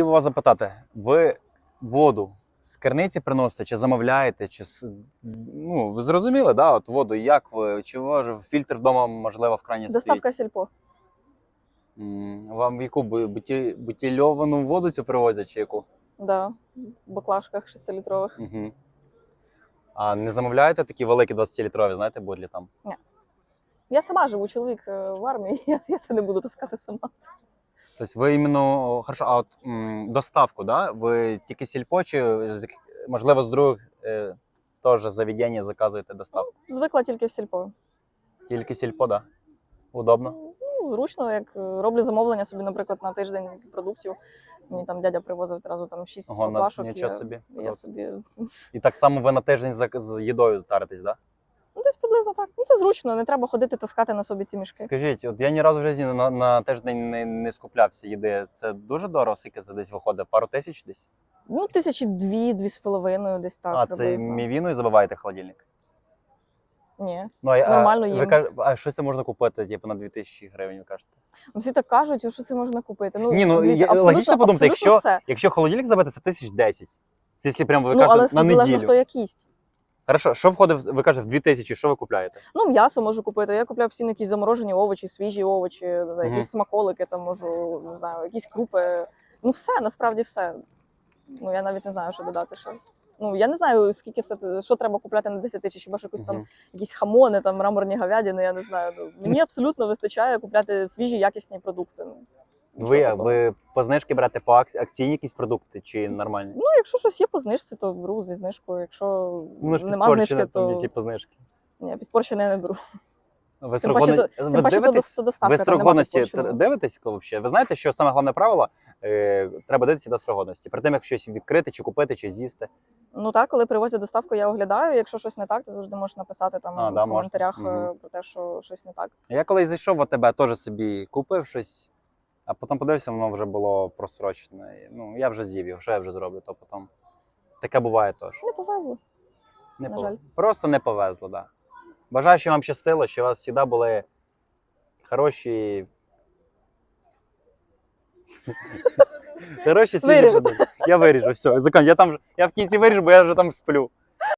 Хотів вас запитати, ви воду з керниці приносите, чи замовляєте, чи ну, ви зрозуміли, да? От воду, як ви, чи може фільтр вдома, можливо, в стоїть? Доставка сільпо. М, Вам яку бу- буті... бутильовану воду цю привозять, чи яку? Да, в баклажках 6-літрових. Угу. А не замовляєте такі великі 20-літрові, знаєте, бодлі там? Я сама живу, чоловік е, в армії, я це не буду таскати сама. Тобто ви іменно хорошо, а от м, доставку, да? Ви тільки сільпо, чи з можливо з других е, теж заведення заказуєте доставку? Звикла тільки в сільпо. Тільки сільпо, да? Удобно. Ну, зручно, як е, роблю замовлення собі, наприклад, на тиждень продуктів. Мені там дядя привозив одразу там 6 Ого, на, нічого я, собі. я Круто. собі І так само ви на тиждень за, з їдою таритесь, да? Десь приблизно так. Ну це зручно, не треба ходити таскати на собі ці мішки. Скажіть, от я ні разу в житті на, на тиждень не, не скуплявся їди. Це дуже дорого, скільки це десь виходить? Пару тисяч десь? Ну, тисячі дві, дві з половиною, десь так. а, це приблизно. мівіною забиваєте холодильник? Ні. Ну, а, Нормально а, ви кажете, а що це можна купити, типу, на 2000 гривень, ви кажете? Всі так кажуть, що це можна купити. Ну, Ні, ну, дивіться, я- абсолютно- логічно подумати, абсолютно якщо- все. Якщо холодильник забити, це тисяч десять. Це якщо прямо ви Ну, але кажете на залежно неділю. хто як їсть. Хорошо, що входить, ви кажете, в 2000, що ви купляєте? Ну, м'ясо можу купити. Я купляю постійно якісь заморожені овочі, свіжі овочі, не знаю, якісь смаколики, там можу, не знаю, якісь крупи. Ну, все, насправді все. Ну, я навіть не знаю, що додати ще. Ну, я не знаю, скільки це, що треба купляти на 10 тисяч, хіба що якусь там якісь хамони, там мраморні говядини, я не знаю. Ну, мені абсолютно вистачає купляти свіжі, якісні продукти. Ну, Ви, такого. ви по знижки берете по ак- акційні якісь продукти чи нормальні? Ну, якщо щось є по знижці, то беру зі знижкою. Якщо Ну, нема знижки, то по знижки. ні, підпорчене я не беру. Ви Тим паче, то- ви Тим паче, то, дивитесь? то. Ви срок годності дивитесь взагалі? Ви знаєте, що саме головне правило е, треба дивитися до срок годності. Перед тим, як щось відкрити, чи купити, чи з'їсти. Ну так, коли привозять доставку, я оглядаю. Якщо щось не так, ти завжди можеш написати там А, в да, коментарях е, Мгм. про те, що щось не так. Я колись зайшов в АТБ, теж собі купив щось, а потім подивився, воно вже було просрочене. Ну, я вже з'їв його, що я вже зроблю, то потім. Таке буває теж. Не повезло. Не На пов- жаль. Просто не повезло, так. Да. Бажаю, що вам щастило, що у вас завжди були хороші. Хороші світлі Я виріжу, все, закон. Я там я в кінці виріжу, бо я вже там сплю.